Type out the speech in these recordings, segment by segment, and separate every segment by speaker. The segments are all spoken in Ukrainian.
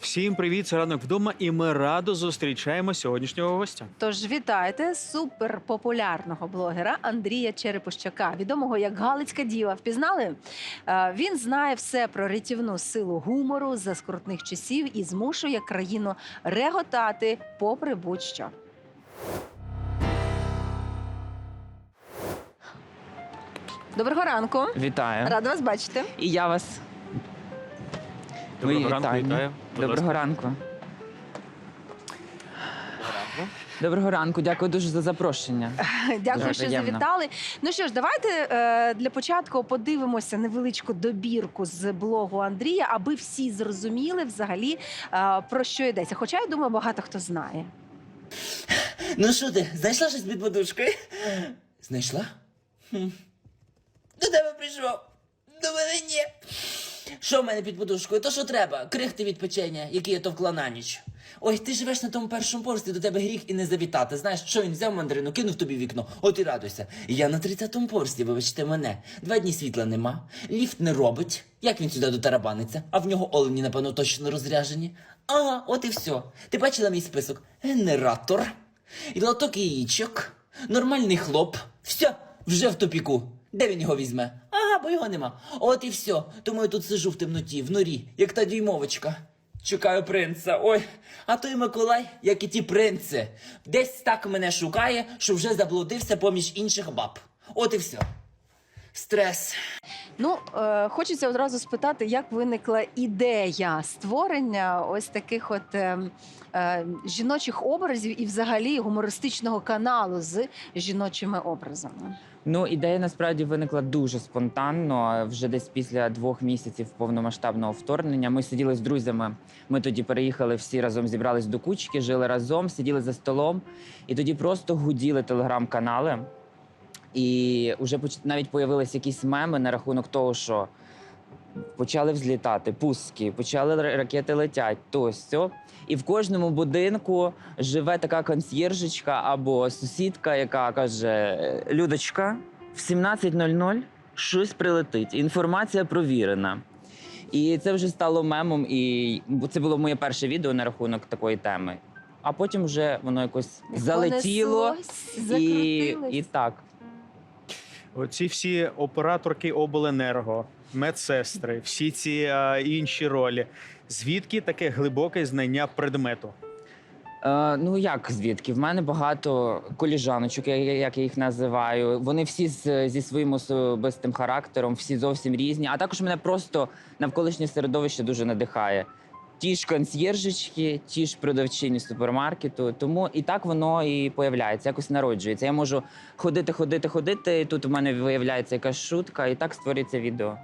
Speaker 1: Всім привіт, це ранок вдома, і ми радо зустрічаємо сьогоднішнього гостя.
Speaker 2: Тож вітайте суперпопулярного блогера Андрія Черепощака, відомого як Галицька діва. Впізнали? Е, Він знає все про рятівну силу гумору за скрутних часів і змушує країну реготати попри будь-що. Доброго ранку.
Speaker 3: Вітаю.
Speaker 2: Рада вас бачити.
Speaker 3: І я вас.
Speaker 1: Доброго
Speaker 3: Мої
Speaker 1: ранку, вітаю. Будь
Speaker 3: Доброго
Speaker 1: ласка.
Speaker 3: ранку. Доброго ранку, дякую дуже за запрошення.
Speaker 2: Дякую,
Speaker 3: Дуже
Speaker 2: що
Speaker 3: приємно.
Speaker 2: завітали. Ну що ж, давайте е, для початку подивимося невеличку добірку з блогу Андрія, аби всі зрозуміли взагалі е, про що йдеться. Хоча я думаю, багато хто знає.
Speaker 4: Ну що ти, знайшла щось під подушкою? Знайшла? Хм. До тебе прийшов. До мене ні. Що в мене під подушкою? То що треба? Крихти від печення, які я товкла на ніч. Ой, ти живеш на тому першому поверсі, до тебе гріх і не завітати. Знаєш, що він взяв мандарину, кинув тобі вікно, от і радуйся. Я на 30-му поверсі, вибачте мене. Два дні світла нема, ліфт не робить. Як він сюди дотарабаниться? А в нього олені, напевно, точно розряжені. Ага, от і все. Ти бачила мій список? Генератор, і лоток яєчок, нормальний хлоп. Все, вже в тупіку. Де він його візьме? Бо його нема. От і все. Тому я тут сижу в темноті, в норі, як та дюймовочка. Чекаю принца. Ой, а той Миколай, як і ті принци, десь так мене шукає, що вже заблудився поміж інших баб. От і все. Стрес.
Speaker 2: Ну, е, хочеться одразу спитати, як виникла ідея створення ось таких от е, е, жіночих образів і взагалі гумористичного каналу з жіночими образами.
Speaker 3: Ну, ідея насправді виникла дуже спонтанно. Вже десь після двох місяців повномасштабного вторгнення. Ми сиділи з друзями. Ми тоді переїхали всі разом, зібрались до кучки, жили разом, сиділи за столом, і тоді просто гуділи телеграм-канали. І вже навіть появились якісь меми на рахунок того, що почали взлітати, пуски, почали ракети летять, то сьо. І в кожному будинку живе така консьєржечка або сусідка, яка каже: «Е, Людочка, в 17.00 щось прилетить. Інформація провірена. І це вже стало мемом, і це було моє перше відео на рахунок такої теми. А потім вже воно якось залетіло і, і так.
Speaker 1: Оці всі операторки обленерго, медсестри, всі ці е, інші ролі. Звідки таке глибоке знання предмету?
Speaker 3: Е, ну як звідки? В мене багато коліжаночок, як я їх називаю. Вони всі з, зі своїм особистим характером, всі зовсім різні. А також мене просто навколишнє середовище дуже надихає. Ті ж консьєржечки, ті ж продавчині супермаркету. Тому і так воно і появляється, якось народжується. Я можу ходити, ходити, ходити. І тут у мене виявляється якась шутка, і так створюється відео.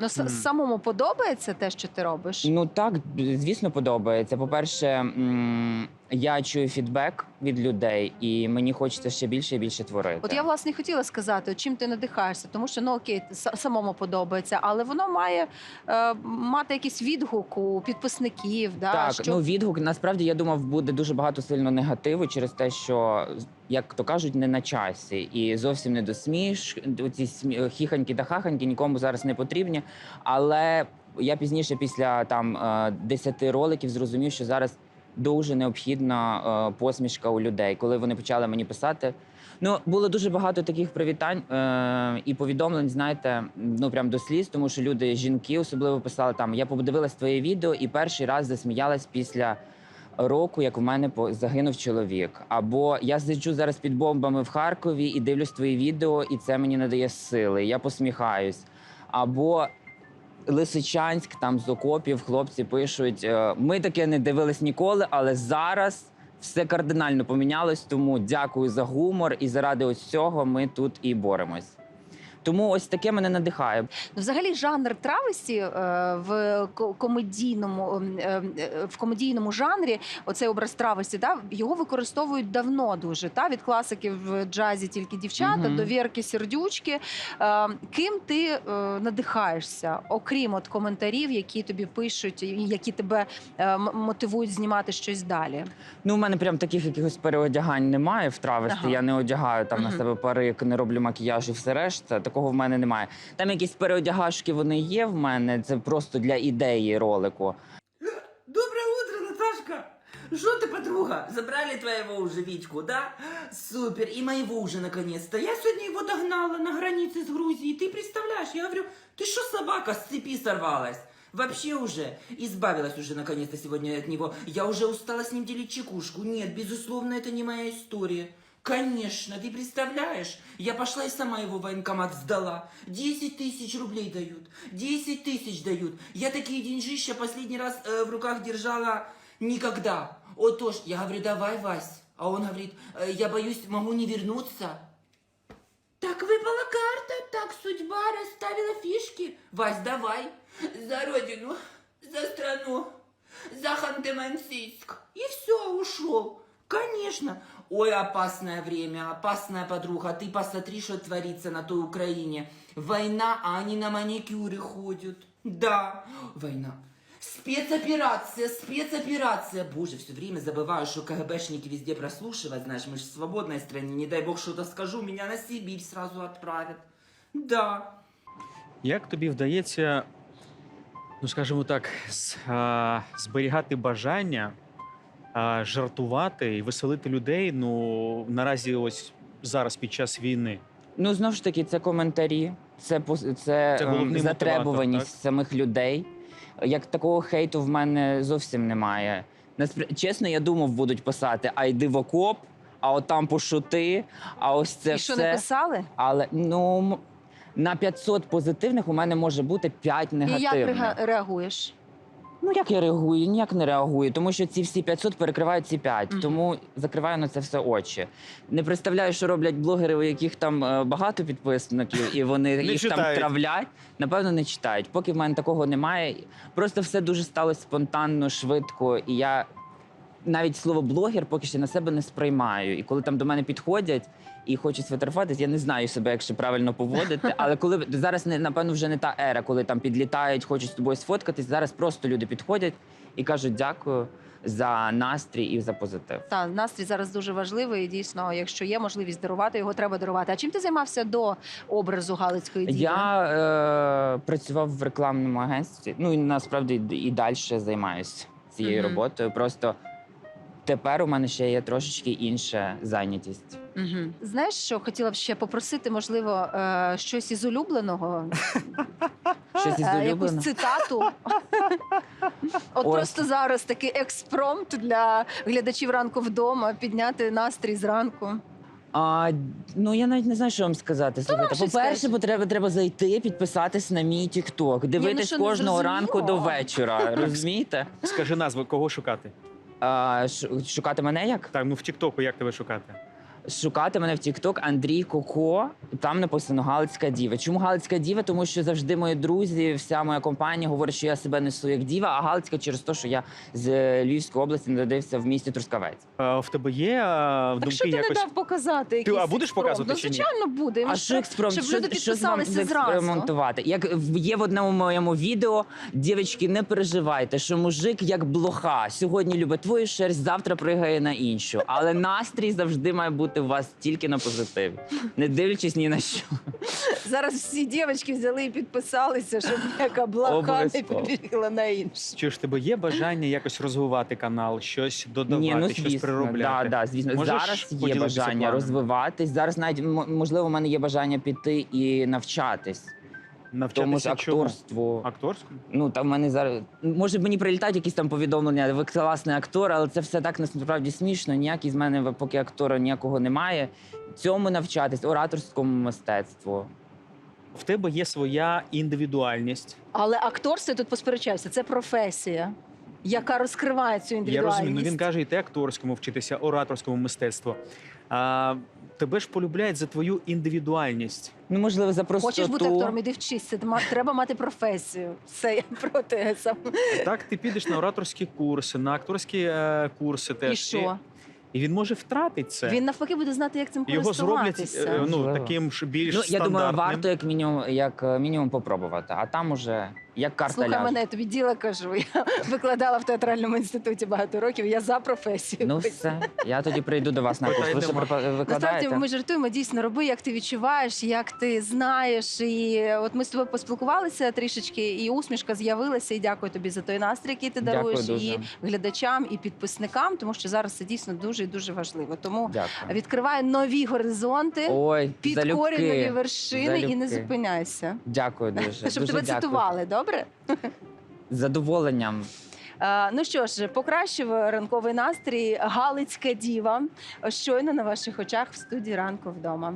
Speaker 2: Ну, с- самому подобається те, що ти робиш?
Speaker 3: Ну так, звісно, подобається. По-перше, м, я чую фідбек від людей, і мені хочеться ще більше і більше творити.
Speaker 2: От я власне і хотіла сказати, чим ти надихаєшся, тому що ну окей, самому подобається, але воно має е, мати якийсь відгук у підписників. Да,
Speaker 3: так,
Speaker 2: що
Speaker 3: ну відгук насправді я думав, буде дуже багато сильно негативу через те, що як то кажуть, не на часі, і зовсім не до сміш. Оці смі- хіханьки та хаханьки нікому зараз не потрібні. Але я пізніше, після там е, 10 роликів, зрозумів, що зараз дуже необхідна е, посмішка у людей, коли вони почали мені писати. Ну, було дуже багато таких привітань е, і повідомлень, знаєте, ну прям до сліз, тому що люди, жінки особливо писали там: я подивилась твоє відео і перший раз засміялась після року, як в мене загинув чоловік. Або я сиджу зараз під бомбами в Харкові і дивлюсь твої відео, і це мені надає сили. Я посміхаюсь. Або Лисичанськ, там з окопів хлопці пишуть: е, ми таке не дивились ніколи, але зараз все кардинально помінялось. Тому дякую за гумор. І заради ось цього ми тут і боремось. Тому ось таке мене надихає.
Speaker 2: Ну, взагалі жанр травесті е, в комедійному ем, е, в комедійному жанрі, оцей образ травесті, да, його використовують давно дуже. Та від класиків в джазі тільки дівчата
Speaker 3: Мгм.
Speaker 2: до Вірки Сердючки. Е, ким ти е, надихаєшся, окрім от коментарів, які тобі пишуть, і які тебе е, мотивують знімати щось далі?
Speaker 3: Ну, у мене прям таких якихось переодягань немає в травесті.
Speaker 2: Ага.
Speaker 3: Я не одягаю там на
Speaker 2: Мгм.
Speaker 3: себе парик, не роблю макіяж і все решта Такого в мене немає. Там якісь переодягашки вони є в мене. Це просто для ідеї ролику.
Speaker 4: До Что ты, подруга? Забрали твоего уже Витьку, да? Супер, и моего уже наконец-то. Я сегодня его догнала на границе с Грузией. Ты представляешь, я говорю, ты что, собака, с цепи сорвалась? Вообще уже избавилась уже наконец-то сегодня от него. Я уже устала с ним делить чекушку. Нет, безусловно, это не моя история. Конечно, ты представляешь? Я пошла и сама его в военкомат сдала. 10 тысяч рублей дают. 10 тысяч дают. Я такие деньжища последний раз э, в руках держала никогда. О, Тош, я говорю, давай, Вась. А он говорит, «Э, я боюсь, могу не вернуться. Так выпала карта, так судьба расставила фишки. Вась, давай. За родину, за страну, за Ханты-Мансийск. И все, ушел. Конечно. Ой, опасное время, опасная подруга. Ты посмотри, что творится на той Украине. Война, а они на маникюры ходят. Да, война. Спецоперация, спецоперация. Боже, все время забываю, что КГБшники везде прослушивают. Знаешь, мы же в свободной стране. Не дай бог что-то скажу, меня на Сибирь сразу отправят. Да.
Speaker 1: Як тобі вдається, ну скажімо так, з- а, зберігати бажання, а, жартувати і веселити людей? Ну наразі, ось зараз під час війни.
Speaker 3: Ну знову ж таки, це коментарі, це це,
Speaker 1: Це
Speaker 3: ем, затребуваність
Speaker 1: мотиватор,
Speaker 3: самих людей. Як такого хейту в мене зовсім немає. Чесно, я думав, будуть писати а йди в окоп, а от там пошути, а ось це
Speaker 2: І
Speaker 3: все.
Speaker 2: що не писали?
Speaker 3: Але ну на 500 позитивних у мене може бути 5
Speaker 2: І
Speaker 3: негативних.
Speaker 2: як реагуєш?
Speaker 3: Ну як я реагую? Ніяк не реагую, тому що ці всі 500 перекривають ці 5,
Speaker 2: Мгм.
Speaker 3: тому закриваю на це все очі. Не представляю, що роблять блогери, у яких там е, багато підписників, і вони їх там травлять. Напевно, не читають. Поки в мене такого немає. Просто все дуже сталося спонтанно, швидко, і я навіть слово блогер поки що на себе не сприймаю. І коли там до мене підходять і хочуть сфотографуватись, я не знаю себе, як ще правильно поводити. Але коли зараз не напевно вже не та ера, коли там підлітають, хочуть з тобою сфоткатись. Зараз просто люди підходять і кажуть дякую за настрій і за позитив.
Speaker 2: Та настрій зараз дуже важливий. І дійсно, якщо є можливість дарувати, його треба дарувати. А чим ти займався до образу Галицької діви?
Speaker 3: Я е, працював в рекламному агентстві. Ну і насправді і- далі займаюся цією
Speaker 2: Мгм.
Speaker 3: роботою. Просто тепер у мене ще є трошечки інша зайнятість.
Speaker 2: Угу. Знаєш, що хотіла б ще попросити, можливо, е, щось із улюбленого,
Speaker 3: Щось із
Speaker 2: Е,
Speaker 3: улюбленого?
Speaker 2: якусь цитату. От просто зараз такий експромт для глядачів ранку вдома, підняти настрій зранку.
Speaker 3: А, ну я навіть не знаю, що вам сказати. Слухайте,
Speaker 2: щось
Speaker 3: по-перше, бо треба, треба зайти, підписатись на мій Тікток, дивитись
Speaker 2: що, не
Speaker 3: кожного ранку до вечора. Розумієте?
Speaker 1: Скажи назву, кого шукати?
Speaker 3: Шукати мене як?
Speaker 1: Так, ну в Тіктоку як тебе шукати?
Speaker 3: Шукати мене в Тікток Андрій Коко. Там написано Галицька діва. Чому Галицька діва? Тому що завжди мої друзі, вся моя компанія говорить, що я себе несу як діва, а Галицька через те, що я з Львівської області народився в місті Трускавець.
Speaker 1: А, в тебе є а,
Speaker 2: Так
Speaker 1: думки
Speaker 2: що ти не дав показати? Якийсь
Speaker 1: а будеш
Speaker 2: експромт?
Speaker 1: показувати
Speaker 2: Ну,
Speaker 1: чи ні?
Speaker 2: звичайно, буде.
Speaker 3: А що експром?
Speaker 2: Щоб люди
Speaker 3: що
Speaker 2: зразу.
Speaker 3: експериментувати? Як в- є в одному моєму відео, дівчатки, не переживайте, що мужик як блоха. Сьогодні любить твою шерсть, завтра пригає на іншу. Але настрій завжди має бути у вас тільки на позитиві, не дивлячись ні на що.
Speaker 2: Зараз всі дівчатки взяли і підписалися, щоб яка блака не
Speaker 3: Обов'язково.
Speaker 2: побігла на інше.
Speaker 1: Чи ж в тебе є бажання якось розвивати канал, щось додавати,
Speaker 3: Ні, ну
Speaker 1: щось
Speaker 3: звісно,
Speaker 1: приробляти?
Speaker 3: да, да, звісно.
Speaker 1: Можеш
Speaker 3: зараз є
Speaker 1: поділитися
Speaker 3: бажання
Speaker 1: планами?
Speaker 3: розвиватись. Зараз навіть м- можливо, у мене є бажання піти і навчатись.
Speaker 1: Навчатися чому?
Speaker 3: акторству.
Speaker 1: Акторському?
Speaker 3: Ну там в мене зараз може мені прилітають якісь там повідомлення. Ви класний актор, але це все так насправді смішно. Ніякий з мене поки актора ніякого немає. Цьому навчатись, ораторському мистецтву.
Speaker 1: В тебе є своя індивідуальність.
Speaker 2: Але акторство я тут посперечався. Це професія, яка розкриває цю
Speaker 1: Я
Speaker 2: індивідуальність.
Speaker 1: розумію. Ну він каже, і ти акторському вчитися, ораторському мистецтву. А, тебе ж полюбляють за твою індивідуальність.
Speaker 3: Ну можливо, за простоту.
Speaker 2: Хочеш бути актором, іди вчися. Треба мати професію. Все, я проти сам.
Speaker 1: Так, ти підеш на ораторські курси, на акторські е, курси теж.
Speaker 2: І що?
Speaker 1: І він може втратити це.
Speaker 2: Він навпаки буде знати, як цим
Speaker 1: Його зроблять
Speaker 2: користуватися.
Speaker 1: е, ну,
Speaker 3: Можливо.
Speaker 1: таким ж більш
Speaker 3: Ну я
Speaker 1: стандартним.
Speaker 3: думаю, варто як мінімум, як е, мінімум попробувати, а там уже Як карта
Speaker 2: Слухай
Speaker 3: ляже.
Speaker 2: мене, я тобі діла кажу. Я викладала в театральному інституті багато років. Я за професію.
Speaker 3: Ну все, я тоді прийду до вас на курс. Ви ще препа-
Speaker 2: Насправді ми жартуємо дійсно роби, як ти відчуваєш, як ти знаєш. І от ми з тобою поспілкувалися трішечки, і усмішка з'явилася. І дякую тобі за той настрій, який ти
Speaker 3: Дякую
Speaker 2: даруєш
Speaker 3: дуже.
Speaker 2: і глядачам, і підписникам, тому що зараз це дійсно дуже і дуже важливо. Тому
Speaker 3: Дякую.
Speaker 2: відкривай нові горизонти,
Speaker 3: Ой,
Speaker 2: підкорюй нові
Speaker 3: залюбки.
Speaker 2: вершини і не зупиняйся.
Speaker 3: Дякую дуже.
Speaker 2: Щоб
Speaker 3: дуже
Speaker 2: тебе
Speaker 3: дякую.
Speaker 2: цитували, добре?
Speaker 3: З задоволенням.
Speaker 2: Е, Ну що ж, покращив ранковий настрій Галицька діва щойно на ваших очах в студії ранку вдома.